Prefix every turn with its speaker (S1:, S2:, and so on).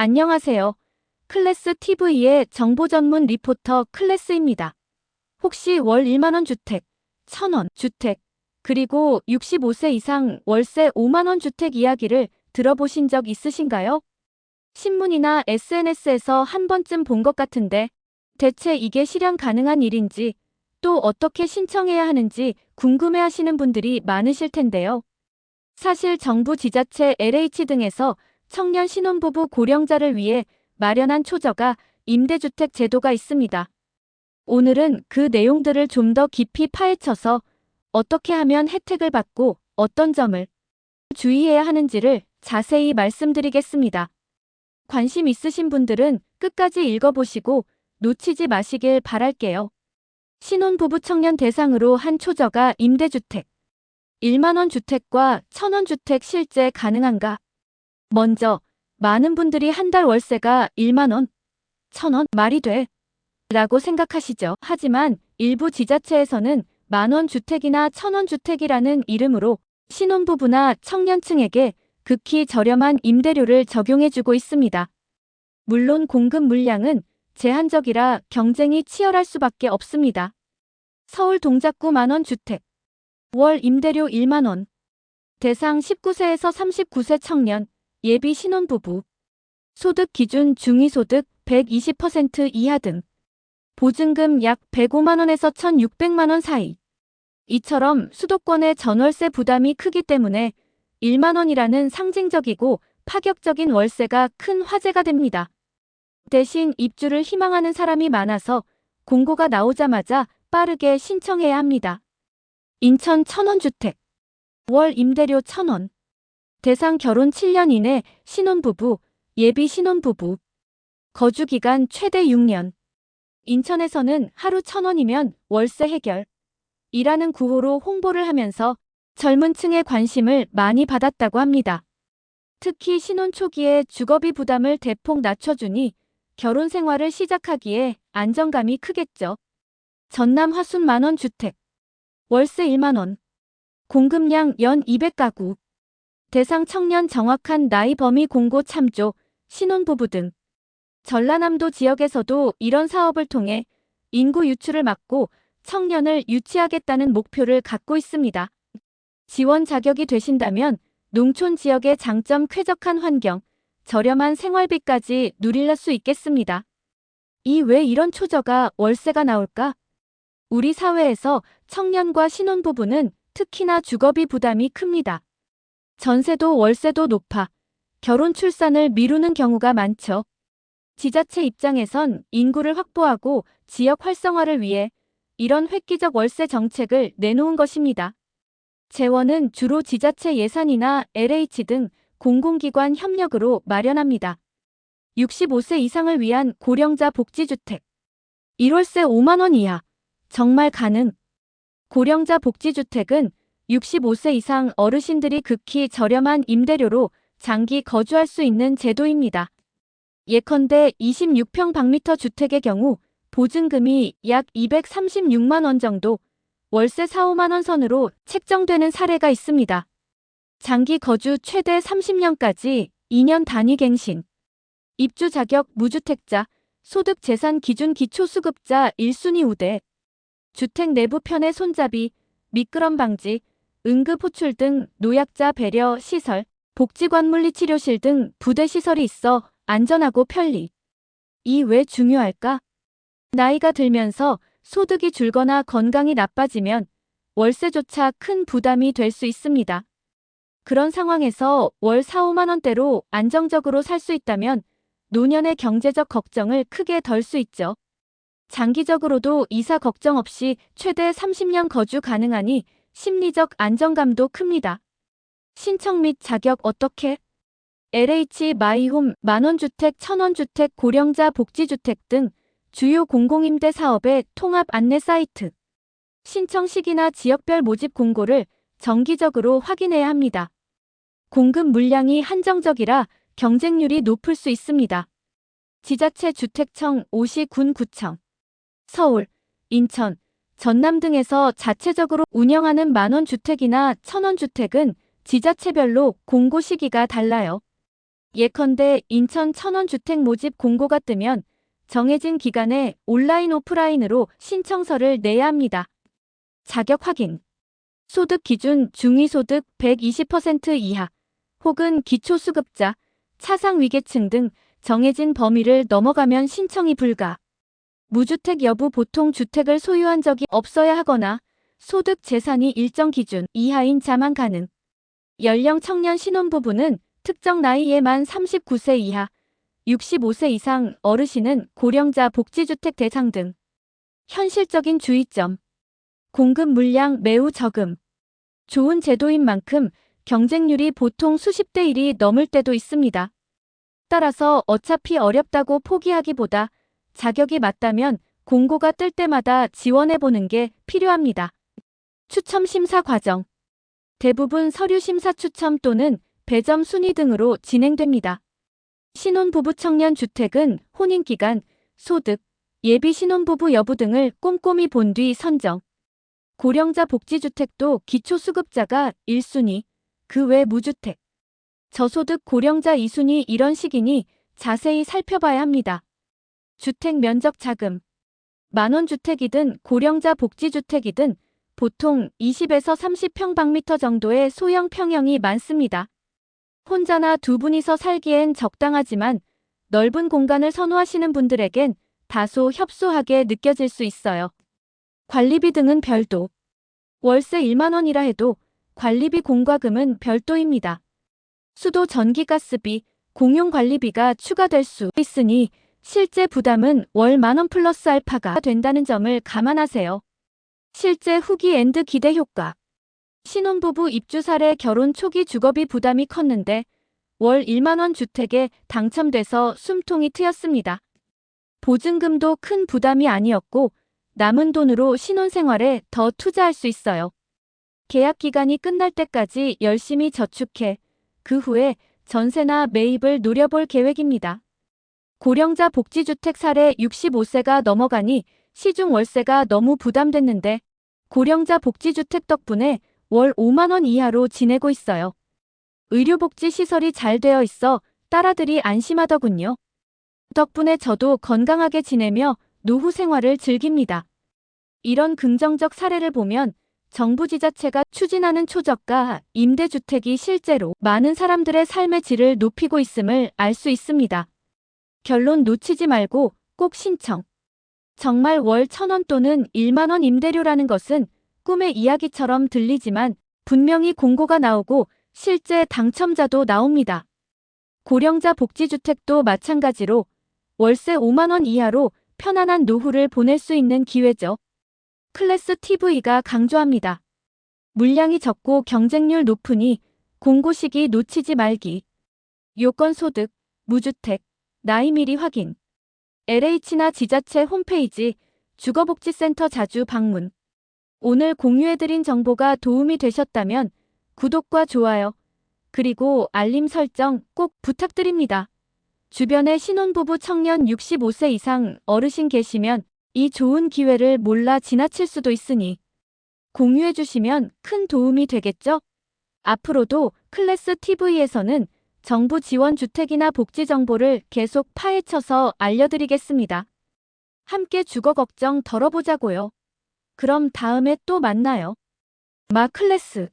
S1: 안녕하세요. 클래스 TV의 정보 전문 리포터 클래스입니다. 혹시 월 1만원 주택, 1000원 주택, 그리고 65세 이상 월세 5만원 주택 이야기를 들어보신 적 있으신가요? 신문이나 SNS에서 한 번쯤 본 것 같은데 대체 이게 실현 가능한 일인지 또 어떻게 신청해야 하는지 궁금해 하시는 분들이 많으실 텐데요. 사실 정부 지자체 LH 등에서 청년 신혼부부 고령자를 위해 마련한 초저가 임대주택 제도가 있습니다. 오늘은 그 내용들을 좀 더 깊이 파헤쳐서 어떻게 하면 혜택을 받고 어떤 점을 주의해야 하는지를 자세히 말씀드리겠습니다. 관심 있으신 분들은 끝까지 읽어보시고 놓치지 마시길 바랄게요. 신혼부부 청년 대상으로 한 초저가 임대주택. 1만원 주택과 1000원 주택 실제 가능한가? 먼저, 많은 분들이 한 달 월세가 1만원, 1000원 말이 돼. 라고 생각하시죠. 하지만 일부 지자체에서는 만원 주택이나 천원 주택이라는 이름으로 신혼부부나 청년층에게 극히 저렴한 임대료를 적용해주고 있습니다. 물론 공급 물량은 제한적이라 경쟁이 치열할 수밖에 없습니다. 서울 동작구 만원 주택. 월 임대료 1만원. 대상 19세에서 39세 청년, 예비 신혼부부. 소득 기준 중위소득 120% 이하 등. 보증금 약 105만원에서 1,600만원 사이. 이처럼 수도권의 전월세 부담이 크기 때문에 1만원이라는 상징적이고 파격적인 월세가 큰 화제가 됩니다. 대신 입주를 희망하는 사람이 많아서 공고가 나오자마자 빠르게 신청해야 합니다. 인천 천원주택. 월 임대료 천원. 대상 결혼 7년 이내 신혼부부, 예비 신혼부부. 거주기간 최대 6년. 인천에서는 하루 천원이면 월세 해결. 이라는 구호로 홍보를 하면서 젊은 층의 관심을 많이 받았다고 합니다. 특히 신혼 초기에 주거비 부담을 대폭 낮춰주니 결혼 생활을 시작하기에 안정감이 크겠죠. 전남 화순 만원 주택. 월세 1만원. 공급량 연 200가구. 대상 청년 정확한 나이 범위 공고 참조, 신혼부부 등. 전라남도 지역에서도 이런 사업을 통해 인구 유출을 막고 청년을 유치하겠다는 목표를 갖고 있습니다. 지원 자격이 되신다면 농촌 지역의 장점 쾌적한 환경, 저렴한 생활비까지 누릴 수 있겠습니다. 이 왜 이런 초저가 월세가 나올까? 우리 사회에서 청년과 신혼부부는 특히나 주거비 부담이 큽니다. 전세도 월세도 높아 결혼 출산을 미루는 경우가 많죠. 지자체 입장에선 인구를 확보하고 지역 활성화를 위해 이런 획기적 월세 정책을 내놓은 것입니다. 재원은 주로 지자체 예산이나 LH 등 공공기관 협력으로 마련합니다. 65세 이상을 위한 고령자 복지주택. 1월세 5만원 이하. 정말 가능. 고령자 복지주택은 65세 이상 어르신들이 극히 저렴한 임대료로 장기 거주할 수 있는 제도입니다. 예컨대 26평 방미터 주택의 경우 보증금이 약 236만 원 정도, 월세 4, 5만 원 선으로 책정되는 사례가 있습니다. 장기 거주 최대 30년까지 2년 단위 갱신. 입주 자격 무주택자, 소득 재산 기준 기초 수급자 1순위 우대. 주택 내부 편의 손잡이, 미끄럼 방지, 응급 호출 등 노약자 배려 시설, 복지관 물리치료실 등 부대 시설이 있어 안전하고 편리. 이 왜 중요할까? 나이가 들면서 소득이 줄거나 건강이 나빠지면 월세조차 큰 부담이 될 수 있습니다. 그런 상황에서 월 4, 5만 원대로 안정적으로 살 수 있다면 노년의 경제적 걱정을 크게 덜 수 있죠. 장기적으로도 이사 걱정 없이 최대 30년 거주 가능하니 심리적 안정감도 큽니다. 신청 및 자격 어떻게? LH 마이홈 만원주택 천원주택 고령자 복지주택 등 주요 공공임대 사업의 통합 안내 사이트. 신청 시기나 지역별 모집 공고를 정기적으로 확인해야 합니다. 공급 물량이 한정적이라 경쟁률이 높을 수 있습니다. 지자체 주택청, 오시 군 구청, 서울, 인천, 전남 등에서 자체적으로 운영하는 만원 주택이나 천원 주택은 지자체별로 공고 시기가 달라요. 예컨대 인천 천원 주택 모집 공고가 뜨면 정해진 기간에 온라인 오프라인으로 신청서를 내야 합니다. 자격 확인. 소득 기준 중위소득 120% 이하 혹은 기초수급자, 차상위계층 등 정해진 범위를 넘어가면 신청이 불가. 무주택 여부 보통 주택을 소유한 적이 없어야 하거나 소득 재산이 일정 기준 이하인 자만 가능. 연령 청년 신혼부부는 특정 나이에 만 39세 이하, 65세 이상 어르신은 고령자 복지주택 대상 등. 현실적인 주의점. 공급 물량 매우 적음. 좋은 제도인 만큼 경쟁률이 보통 수십 대 1이 넘을 때도 있습니다. 따라서 어차피 어렵다고 포기하기보다 자격이 맞다면 공고가 뜰 때마다 지원해보는 게 필요합니다. 추첨 심사 과정. 대부분 서류 심사 추첨 또는 배점 순위 등으로 진행됩니다. 신혼부부 청년 주택은 혼인기간, 소득, 예비 신혼부부 여부 등을 꼼꼼히 본 뒤 선정. 고령자 복지주택도 기초수급자가 1순위, 그 외 무주택. 저소득 고령자 2순위 이런 식이니 자세히 살펴봐야 합니다. 주택 면적 자금. 만원 주택이든 고령자 복지주택이든 보통 20에서 30평방미터 정도의 소형 평형이 많습니다. 혼자나 두 분이서 살기엔 적당하지만 넓은 공간을 선호하시는 분들에겐 다소 협소하게 느껴질 수 있어요. 관리비 등은 별도. 월세 1만원이라 해도 관리비 공과금은 별도입니다. 수도 전기가스비, 공용관리비가 추가될 수 있으니 실제 부담은 월 만원 플러스 알파가 된다는 점을 감안하세요. 실제 후기 앤드 기대 효과. 신혼부부 입주 사례 결혼 초기 주거비 부담이 컸는데 월 1만원 주택에 당첨돼서 숨통이 트였습니다. 보증금도 큰 부담이 아니었고 남은 돈으로 신혼생활에 더 투자할 수 있어요. 계약 기간이 끝날 때까지 열심히 저축해 그 후에 전세나 매입을 노려볼 계획입니다. 고령자 복지주택 사례 65세가 넘어가니 시중 월세가 너무 부담됐는데 고령자 복지주택 덕분에 월 5만원 이하로 지내고 있어요. 의료복지 시설이 잘 되어 있어 딸아들이 안심하더군요. 덕분에 저도 건강하게 지내며 노후 생활을 즐깁니다. 이런 긍정적 사례를 보면 정부 지자체가 추진하는 초저가 임대주택이 실제로 많은 사람들의 삶의 질을 높이고 있음을 알 수 있습니다. 결론 놓치지 말고 꼭 신청. 정말 월 천 원 또는 1만원 임대료라는 것은 꿈의 이야기처럼 들리지만 분명히 공고가 나오고 실제 당첨자도 나옵니다. 고령자 복지주택도 마찬가지로 월세 5만원 이하로 편안한 노후를 보낼 수 있는 기회죠. 클래스 TV가 강조합니다. 물량이 적고 경쟁률 높으니 공고 시기 놓치지 말기. 요건 소득, 무주택, 나이 미리 확인. LH나 지자체 홈페이지, 주거복지센터 자주 방문. 오늘 공유해드린 정보가 도움이 되셨다면 구독과 좋아요, 그리고 알림 설정 꼭 부탁드립니다. 주변에 신혼부부 청년 65세 이상 어르신 계시면 이 좋은 기회를 몰라 지나칠 수도 있으니 공유해주시면 큰 도움이 되겠죠? 앞으로도 클래스 TV에서는 정부 지원 주택이나 복지 정보를 계속 파헤쳐서 알려드리겠습니다. 함께 주거 걱정 덜어보자고요. 그럼 다음에 또 만나요. 마 클래스